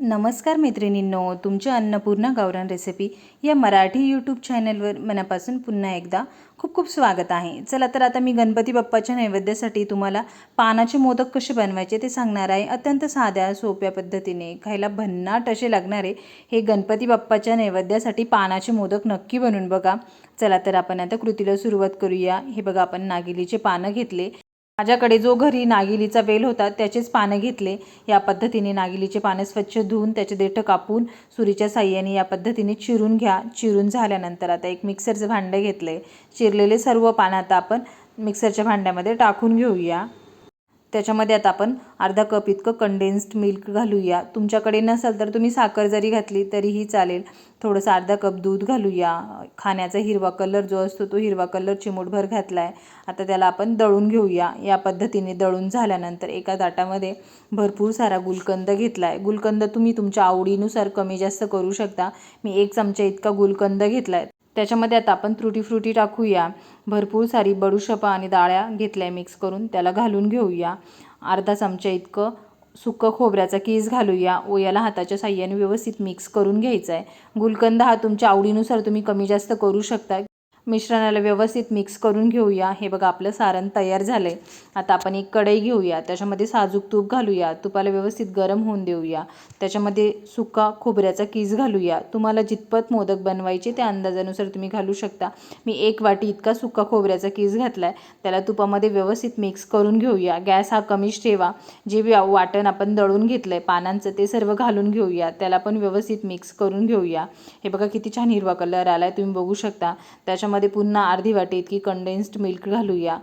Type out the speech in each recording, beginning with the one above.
नमस्कार मैत्रिणींनो तुमच्या अन्नपूर्णा गावरान रेसिपी या मराठी यूट्यूब चॅनलवर मनापासून पुन्हा एकदा खूप खूप स्वागत आहे. चला तर आता मी गणपती बाप्पाच्या नैवेद्यासाठी तुम्हाला पानाचे मोदक कसे बनवायचे ते सांगणार आहे. अत्यंत साध्या सोप्या पद्धतीने खायला भन्नाट असे लागणारे हे गणपती बाप्पाच्या नैवेद्यासाठी पानाचे मोदक नक्की बनवून बघा. चला तर आपण आता कृतीला सुरुवात करूया. हे बघा आपण नागिलीचे पानं घेतले. माझ्याकडे जो घरी नागिलीचा वेल होता त्याचेच पानं घेतले. या पद्धतीने नागिलीचे पानं स्वच्छ धुवून त्याचे देठं कापून सुरीच्या साह्याने या पद्धतीने चिरून घ्या. चिरून झाल्यानंतर आता एक मिक्सरचं भांडं घेतलं आहे चिरलेले सर्व पानं आता आपण मिक्सरच्या भांड्यामध्ये टाकून घेऊया. त्याच्यामध्ये आता आपण अर्धा कप इतकं कंडेन्स्ड मिल्क घालूया. तुमच्याकडे नसेल तर तुम्ही साखर जरी घातली तरीही चालेल. थोडंसं अर्धा कप दूध घालूया. खाण्याचा हिरवा कलर जो असतो तो हिरवा कलर चिमूटभर घातला आहे आता त्याला आपण दळून घेऊया. या पद्धतीने दळून झाल्यानंतर एका ताटामध्ये भरपूर सारा गुलकंद घेतला आहे गुलकंद तुम्ही तुमच्या आवडीनुसार कमी जास्त करू शकता. मी एक चमचा इतका गुलकंद घेतला आहे त्याच्यामध्ये आता आपण त्रुटी फ्रुटी टाकूया. भरपूर सारी बडूशपा आणि डाळ्या घेतल्या मिक्स करून. त्याला घालून घेऊया. अर्धा चमचा इतकं सुकं खोबऱ्याचा कीस घालूया. ओयाला हाताच्या साह्याने व्यवस्थित मिक्स करून घ्यायचा आहे गुलकंद हा तुमच्या आवडीनुसार तुम्ही कमी जास्त करू शकता. मिश्रणाला व्यवस्थित मिक्स करून घेऊया. हे बघा आपलं सारण तयार झालं आहे आता आपण एक कढई घेऊया. त्याच्यामध्ये साजूक तूप घालूया. तुपाला व्यवस्थित गरम होऊन देऊया. त्याच्यामध्ये सुका खोबऱ्याचा कीस घालूया. तुम्हाला जितपत मोदक बनवायचे त्या अंदाजानुसार तुम्ही घालू शकता. मी एक वाटी इतका सुका खोबऱ्याचा कीस घातला आहे त्याला तुपामध्ये व्यवस्थित मिक्स करून घेऊया. गॅस हा कमीच ठेवा. जे वाटण आपण दळून घेतलं आहे पानांचं ते सर्व घालून घेऊया. त्याला पण व्यवस्थित मिक्स करून घेऊया. हे बघा किती छान हिरवा कलर आला आहे तुम्ही बघू शकता. त्याच्यामध्ये त्याच्यामध्ये पुन्हा अर्धी वाटी इतकी कंडेन्स्ड मिल्क घालूया.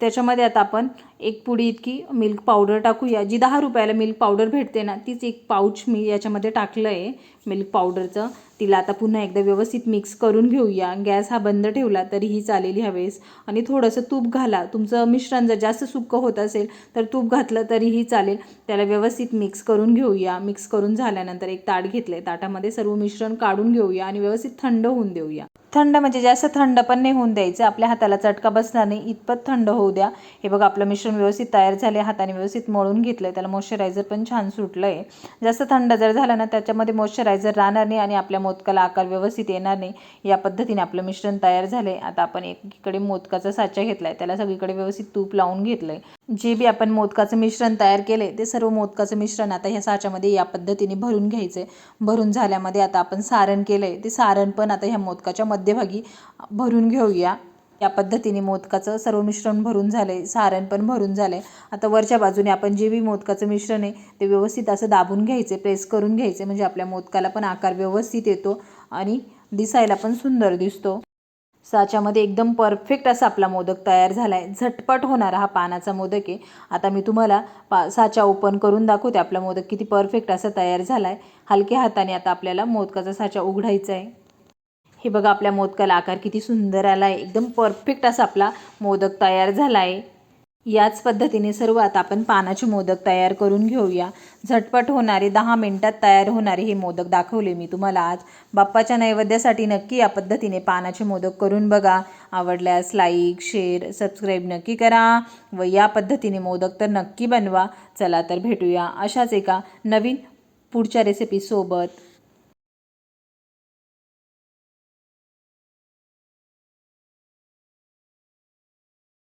त्याच्यामध्ये आता आपण एक पुडी इतकी मिल्क पावडर टाकूया. जी दहा रुपयाला मिल्क पावडर भेटते ना तीच एक पाऊच मी याच्यामध्ये टाकलं आहे मिल्क पावडरचं तिला आता पुन्हा एकदा व्यवस्थित मिक्स करून घेऊया. गॅस हा बंद ठेवला तरीही चालेल ह्यावेळेस आणि थोडंसं तूप घाला. तुमचं मिश्रण जर जास्त सुक्क होत असेल तर तूप घातलं तरीही चालेल. त्याला व्यवस्थित मिक्स करून घेऊया. मिक्स करून झाल्यानंतर एक ताट घेतलं आहे ताटामध्ये सर्व मिश्रण काढून घेऊया आणि व्यवस्थित थंड होऊन देऊया. थंड म्हणजे जास्त थंड पण नाही होऊन द्यायचं. आपल्या हाताला चटका बसणार नाही. इतपत थंड होऊ द्या. हे बघा आपलं मिश्रण व्यवस्थित तयार झाले हाताने व्यवस्थित मळून घेतलं आहे त्याला मॉइश्चरायझर पण छान सुटलं आहे जास्त थंड जर झालं ना त्याच्यामध्ये मॉइश्चरायझर राहणार नाही आणि आपल्या मोदकाला आकार व्यवस्थित येणार नाही. या पद्धतीने आपलं मिश्रण तयार झालं आता आपण एकीकडे मोदकाचा साचा घेतला आहे त्याला सगळीकडे व्यवस्थित तूप लावून घेतलं आहे जे बी आपण मोदकाचं मिश्रण तयार केले ते सर्व मोदकाचं मिश्रण आता ह्या साच्यामध्ये या पद्धतीने भरून घ्यायचं आहे भरून झाल्यामध्ये आता आपण सारण केलं आहे ते सारण पण आता ह्या मोदकाच्या मध्यभागी भरून घेऊया. या पद्धतीने मोदकाचं सर्व मिश्रण भरून झालं आहे सारण पण भरून झालं आहे आता वरच्या बाजूने आपण जे बी मोदकाचं मिश्रण आहे ते व्यवस्थित असं दाबून घ्यायचे प्रेस करून घ्यायचे म्हणजे आपल्या मोदकाला पण आकार व्यवस्थित येतो आणि दिसायला पण सुंदर दिसतो. साच्यामध्ये एकदम परफेक्ट असा आपला मोदक तयार झाला आहे झटपट होणारा हा पानाचा मोदक आहे. आता मी तुम्हाला पा साचा ओपन करून दाखवते आपला मोदक किती परफेक्ट असा तयार झाला आहे हलक्या हाताने आता आपल्याला मोदकाचा साचा उघडायचा आहे. हे बघा आपल्या मोदकाला आकार किती सुंदर आला आहे एकदम परफेक्ट असा आपला मोदक तयार झाला आहे याच पद्धतीने सर्व आता आपण पानाचे मोदक तयार करून घेऊया. झटपट होणारे दहा मिनटात तयार होणारे हे मोदक दाखवले मी तुम्हाला आज. बाप्पाच्या नैवेद्यासाठी नक्की या पद्धतीने पानाचे मोदक करून बघा. आवडल्यास लाईक शेअर सबस्क्राईब नक्की करा व या पद्धतीने मोदक तर नक्की बनवा. चला तर भेटूया अशाच एका नवीन पुढच्या रेसिपीसोबत